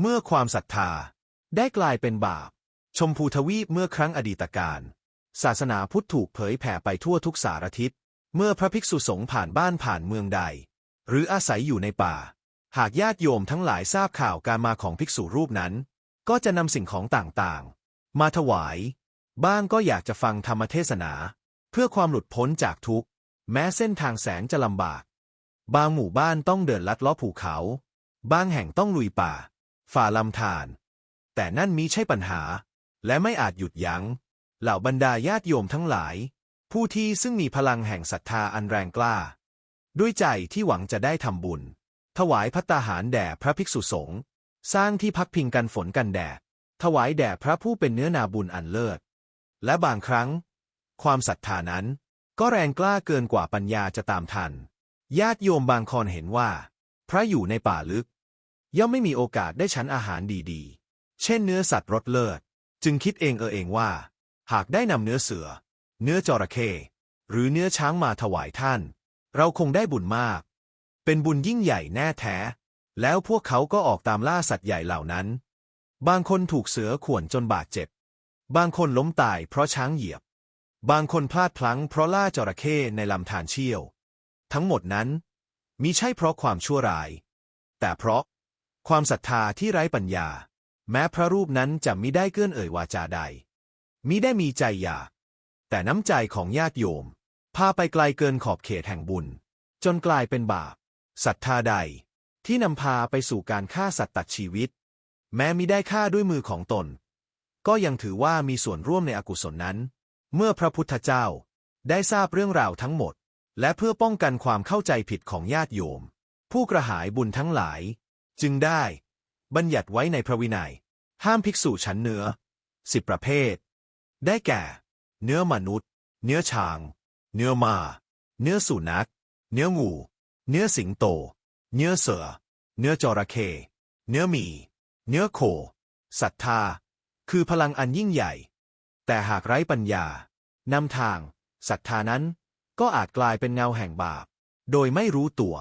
เมื่อความศรัทธาได้กลายเป็นบาป ชมพูทวีปเมื่อครั้งอดีตการศาสนาพุทธถูกเผยแผ่ไปทั่วทุกสารทิศ เมื่อพระภิกษุสงฆ์ผ่านบ้านผ่านเมืองใด หรืออาศัยอยู่ในป่า หากญาติโยมทั้งหลายทราบข่าวการมาของภิกษุรูปนั้น ก็จะนำสิ่งของต่างๆ มาถวาย บ้างก็อยากจะฟังธรรมเทศนา เพื่อความหลุดพ้นจากทุกข์ แม้เส้นทางแสงจะลำบาก บางหมู่บ้านต้องเดินลัดลาะภูเขา บางแห่งต้องลุยป่า ฝ่าลำธารแต่นั่นมิใช่ปัญหา และไม่อาจหยุดยัง้ง เหล่าบรรดาญาติโยมทั้งหลาย ผู้ที่ซึ่งมีพลังแห่งศรัทธาอันแรงกล้า ด้วยใจที่หวังจะได้ทำบุญ ถวายพัตตาหารแด่พระภิกษุสงฆ์สร้างที่พักพิงกันฝนกันแดดถวายแด่พระผู้เป็นเนื้อนาบุญอันเลิศ และบางครั้ง ความศรัทธานั้นก็แรงกล้าเกินกว่าปัญญาจะตามทัน ญาติโยมบางคนเห็นว่า พระอยู่ในป่าลึก ย่อมไม่มีโอกาสได้ฉันอาหารดีๆ เช่นเนื้อสัตว์รสเลิศ จึงคิดเองเออเองว่า หากได้นำเนื้อเสือ เนื้อจระเข้หรือเนื้อช้างมาถวายท่าน เราคงได้บุญมาก เป็นบุญยิ่งใหญ่แน่แท้ แล้วพวกเขาก็ออกตามล่าสัตว์ใหญ่เหล่านั้น บางคนถูกเสือข่วนจนบาดเจ็บ บางคนล้มตายเพราะช้างเหยียบ บางคนพลาดพลั้งเพราะล่าจระเข้ในลำธารเชี่ยว ทั้งหมดนั้นมิใช่เพราะความชั่วร้าย แต่เพราะ ความศรัทธาที่ไร้ปัญญา แม้พระรูปนั้นจะมิได้เกื้อนเอ่ยวาจาใดมิได้มีใจอยาก แต่น้ำใจของญาติโยม พาไปไกลเกินขอบเขตแห่งบุญ จนกลายเป็นบาปศรัทธาใด ที่นำพาไปสู่การฆ่าสัตว์ตัดชีวิต แม้มิได้ฆ่าด้วยมือของตน ก็ยังถือว่ามีส่วนร่วมในอกุศลนั้น เมื่อพระพุทธเจ้าได้ทราบเรื่องราวทั้งหมด และเพื่อป้องกันความเข้าใจผิดของญาติโยม ผู้กระหายบุญทั้งหลาย จึงได้ บัญญัติไว้ในพระวินัย ห้ามภิกษุฉันเนื้อสิบประเภท ได้แก่ เนื้อมนุษย์ เนื้อช้าง เนื้อมา เนื้อสุนัข เนื้องู เนื้อสิงโต เนื้อเสือ เนื้อจระเข้เนื้อหมี เนื้อโคศรัทธา คือพลังอันยิ่งใหญ่ แต่หากไร้ปัญญานำทางศรัทธานั้นก็อาจกลายเป็นเงาแห่งบาป โดยไม่รู้ตัว